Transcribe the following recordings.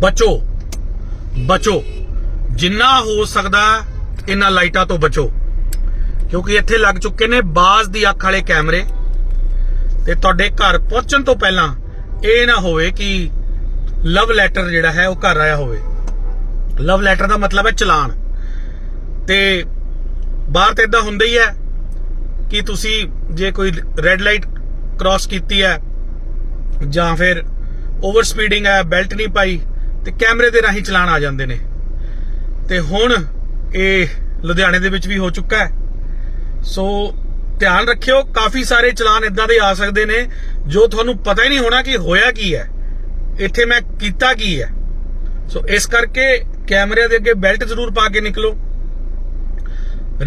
ਬਚੋ। ਬਚੋ। ਜਿੰਨਾ ਹੋ ਸਕਦਾ ਇਹਨਾਂ ਲਾਈਟਾਂ ਤੋਂ ਬਚੋ। ਕਿਉਂਕਿ ਇੱਥੇ ਲੱਗ ਚੁੱਕੇ ਨੇ ਬਾਜ਼ ਦੀ ਅੱਖ ਵਾਲੇ ਕੈਮਰੇ। ਤੇ ਤੁਹਾਡੇ ਘਰ ਪਹੁੰਚਣ ਤੋਂ ਪਹਿਲਾਂ ਇਹ ਨਾ ਹੋਵੇ ਕਿ ਲਵ ਲੈਟਰ ਜਿਹੜਾ ਹੈ ਉਹ ਘਰ ਆਇਆ ਹੋਵੇ। ਲਵ ਲੈਟਰ ਦਾ ਮਤਲਬ ਹੈ ਚਲਾਨ। ਤੇ ਬਾਹਰ ਤੇ ਇਦਾਂ ਹੁੰਦਾ ਹੀ ਹੈ ਕਿ ਤੁਸੀਂ ਜੇ ਕੋਈ ਰੈੱਡ ਲਾਈਟ ਕ੍ਰਾਸ ਕੀਤੀ ਹੈ ਜਾਂ ਫਿਰ ਓਵਰ ਸਪੀਡਿੰਗ ਹੈ ਬੈਲਟ ਨਹੀਂ ਪਾਈ ਤੇ ਕੈਮਰੇ ਦੇ ਰਾਹੀਂ ਚਲਾਨ ਆ ਜਾਂਦੇ ਨੇ। ਤੇ ਹੁਣ ਇਹ ਲੁਧਿਆਣੇ ਦੇ ਵਿੱਚ ਵੀ ਹੋ ਚੁੱਕਾ ਹੈ। ਸੋ ਧਿਆਨ ਰੱਖਿਓ, ਕਾਫੀ ਸਾਰੇ ਚਲਾਨ ਇਦਾਂ ਦੇ ਆ ਸਕਦੇ ਨੇ, ਜੋ ਤੁਹਾਨੂੰ ਪਤਾ ਹੀ ਨਹੀਂ ਹੋਣਾ ਕਿ ਹੋਇਆ ਕੀ ਹੈ। ਇੱਥੇ ਮੈਂ ਕੀਤਾ ਕੀ ਹੈ। ਸੋ ਇਸ ਕਰਕੇ ਕੈਮਰੇ ਦੇ ਅੱਗੇ ਬੈਲਟ ਜ਼ਰੂਰ ਪਾ ਕੇ ਨਿਕਲੋ।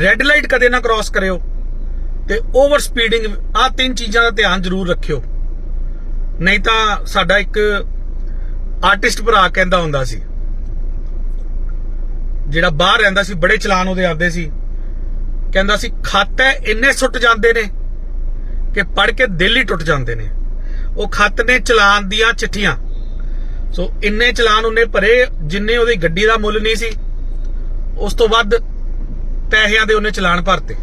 ਰੈੱਡ ਲਾਈਟ ਕਦੇ ਨਾ ਕ੍ਰਾਸ ਕਰਿਓ ਤੇ ਓਵਰ ਸਪੀਡਿੰਗ ਆ ਤਿੰਨ ਚੀਜ਼ਾਂ ਦਾ ਧਿਆਨ ਜ਼ਰੂਰ ਰੱਖਿਓ। ਨਹੀਂ ਤਾਂ ਸਾਡਾ ਇੱਕ ਆਰਟਿਸਟ ਭਰਾ ਕਹਿੰਦਾ ਹੁੰਦਾ ਸੀ। ਜਿਹੜਾ ਬਾਹਰ ਰਹਿੰਦਾ ਸੀ, ਬੜੇ ਚਲਾਨ ਉਹਦੇ ਆਉਂਦੇ ਸੀ। ਕਹਿੰਦਾ ਸੀ, ਖੱਤ ਇੰਨੇ ਸੁੱਟ ਜਾਂਦੇ ਨੇ ਕਿ ਪੜ ਕੇ ਦਿਲ ਹੀ ਟੁੱਟ ਜਾਂਦੇ ਨੇ। ਉਹ ਖੱਤ ਨੇ ਚਲਾਨ ਦੀਆਂ ਚਿੱਠੀਆਂ। ਸੋ ਇੰਨੇ ਚਲਾਨ ਉਹਨੇ ਭਰੇ, ਜਿੰਨੇ ਉਹਦੀ ਗੱਡੀ ਦਾ ਮੁੱਲ ਨਹੀਂ ਸੀ, ਉਸ ਤੋਂ ਵੱਧ ਪੈਸਿਆਂ ਦੇ ਉਹਨੇ ਚਲਾਨ ਭਰਤੇ।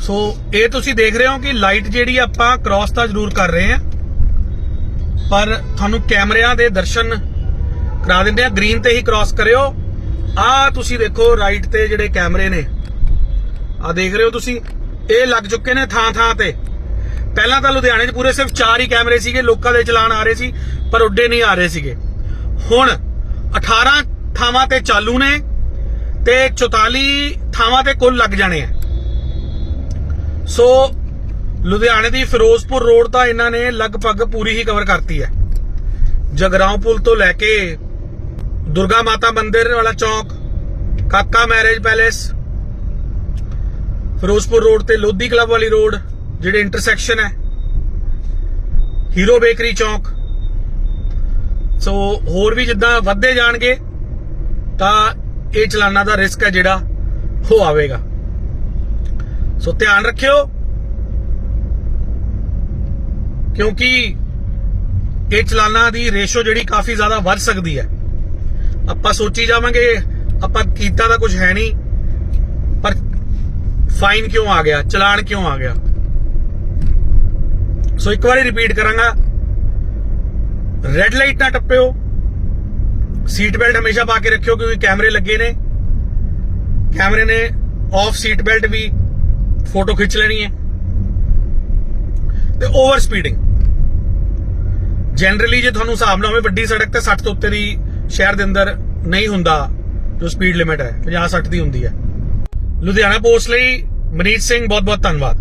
ਸੋ ਇਹ ਤੁਸੀਂ ਦੇਖ ਰਹੇ ਹੋ ਕਿ ਲਾਈਟ ਜਿਹੜੀ ਆਪਾਂ ਕ੍ਰਾਸ ਤਾਂ ਜ਼ਰੂਰ ਕਰ ਰਹੇ ਹਾਂ। ਪਰ ਤੁਹਾਨੂੰ ਕੈਮਰਿਆਂ ਦੇ ਦਰਸ਼ਨ ਕਰਾ ਦਿੰਦੇ ਆ। ਗ੍ਰੀਨ ਤੇ ਹੀ ਕ੍ਰਾਸ ਕਰਿਓ। ਆ ਤੁਸੀਂ ਦੇਖੋ ਰਾਈਟ ਤੇ ਜਿਹੜੇ ਕੈਮਰੇ ਨੇ। ਆ ਦੇਖ ਰਹੇ ਹੋ ਤੁਸੀਂ। ਇਹ ਲੱਗ ਚੁੱਕੇ ਨੇ ਥਾਂ ਥਾਂ ਤੇ। ਪਹਿਲਾਂ ਤਾਂ ਲੁਧਿਆਣੇ 'ਚ ਪੂਰੇ ਸਿਰਫ 4 ਹੀ ਕੈਮਰੇ ਸੀਗੇ। ਲੋਕਾਂ ਦੇ ਚਲਾਨ ਆ ਰਹੇ ਸੀ, ਪਰ ਉੱਡੇ ਨਹੀਂ ਆ ਰਹੇ ਸੀਗੇ। ਹੁਣ 18 ਥਾਵਾਂ ਤੇ ਚਾਲੂ ਨੇ ਤੇ 44 ਥਾਵਾਂ ਤੇ ਕੁੱਲ ਲੱਗ ਜਾਣੇ ਆ। ਸੋ ਲੁਧਿਆਣੇ ਦੀ ਫਿਰੋਜ਼ਪੁਰ ਰੋਡ ਤਾਂ ਇਹਨਾਂ ਨੇ ਲਗਭਗ ਪੂਰੀ ਹੀ ਕਵਰ ਕਰਤੀ ਹੈ। ਜਗਰਾਉਂ ਪੁਲ ਤੋਂ ਲੈ ਕੇ ਦੁਰਗਾ ਮਾਤਾ ਮੰਦਿਰ ਵਾਲਾ ਚੌਕ, ਕਾਕਾ ਮੈਰਿਜ ਪੈਲੇਸ, ਫਿਰੋਜ਼ਪੁਰ ਰੋਡ ਤੇ ਲੋਧੀ ਕਲੱਬ ਵਾਲੀ ਰੋਡ, ਜਿਹੜੇ ਇੰਟਰਸੈਕਸ਼ਨ ਹੈ, ਹੀਰੋ ਬੇਕਰੀ ਚੌਕ। ਸੋ ਹੋਰ ਵੀ ਜਿੱਦਾਂ ਵੱਧਦੇ ਜਾਣਗੇ, ਤਾਂ ਇਹ ਚਲਾਨਾਂ ਦਾ ਰਿਸਕ ਹੈ ਜਿਹੜਾ ਹੋ ਆਵੇਗਾ। ਸੋ ਧਿਆਨ ਰੱਖਿਓ। ਕਿਉਂਕਿ ਇਹ ਚਲਾਨਾਂ ਦੀ ਰੇਸ਼ੋ ਜਿਹੜੀ ਕਾਫੀ ਜ਼ਿਆਦਾ ਵੱਧ ਸਕਦੀ ਹੈ। ਆਪਾਂ ਸੋਚੀ ਜਾਵਾਂਗੇ, ਆਪਾਂ ਕੀਤਾ ਤਾਂ ਕੁਝ ਹੈ ਨਹੀਂ, ਪਰ ਫਾਈਨ ਕਿਉਂ ਆ ਗਿਆ, ਚਲਾਨ ਕਿਉਂ ਆ ਗਿਆ? ਸੋ ਇੱਕ ਵਾਰੀ ਰਿਪੀਟ ਕਰਾਂਗਾ। ਰੈੱਡ ਲਾਈਟ ਨਾ ਟੱਪਿਓ। ਸੀਟ ਬੈਲਟ ਹਮੇਸ਼ਾ ਪਾ ਕੇ ਰੱਖਿਓ ਕਿਉਂਕਿ ਕੈਮਰੇ ਲੱਗੇ ਨੇ। ਕੈਮਰੇ ਨੇ ਆਫ ਸੀਟ ਬੈਲਟ ਵੀ ਫੋਟੋ ਖਿੱਚ ਲੈਣੀ ਹੈ। ਤੇ ਓਵਰ ਸਪੀਡਿੰਗ ਜਨਰਲੀ ਜੇ ਤੁਹਾਨੂੰ ਹਿਸਾਬ ਨਾਲ ਹੋਵੇ, ਵੱਡੀ ਸੜਕ ਤੇ 60 ਤੋਂ ਉੱਤੇ ਦੀ ਸ਼ਹਿਰ ਦੇ ਅੰਦਰ ਨਹੀਂ ਹੁੰਦਾ ਜੋ ਸਪੀਡ ਲਿਮਿਟ ਹੈ 50 60 ਦੀ ਹੁੰਦੀ ਹੈ। ਲੁਧਿਆਣਾ ਪੋਸਟ ਲਈ ਮਨੀਤ ਸਿੰਘ ਬਹੁਤ ਬਹੁਤ ਧੰਨਵਾਦ।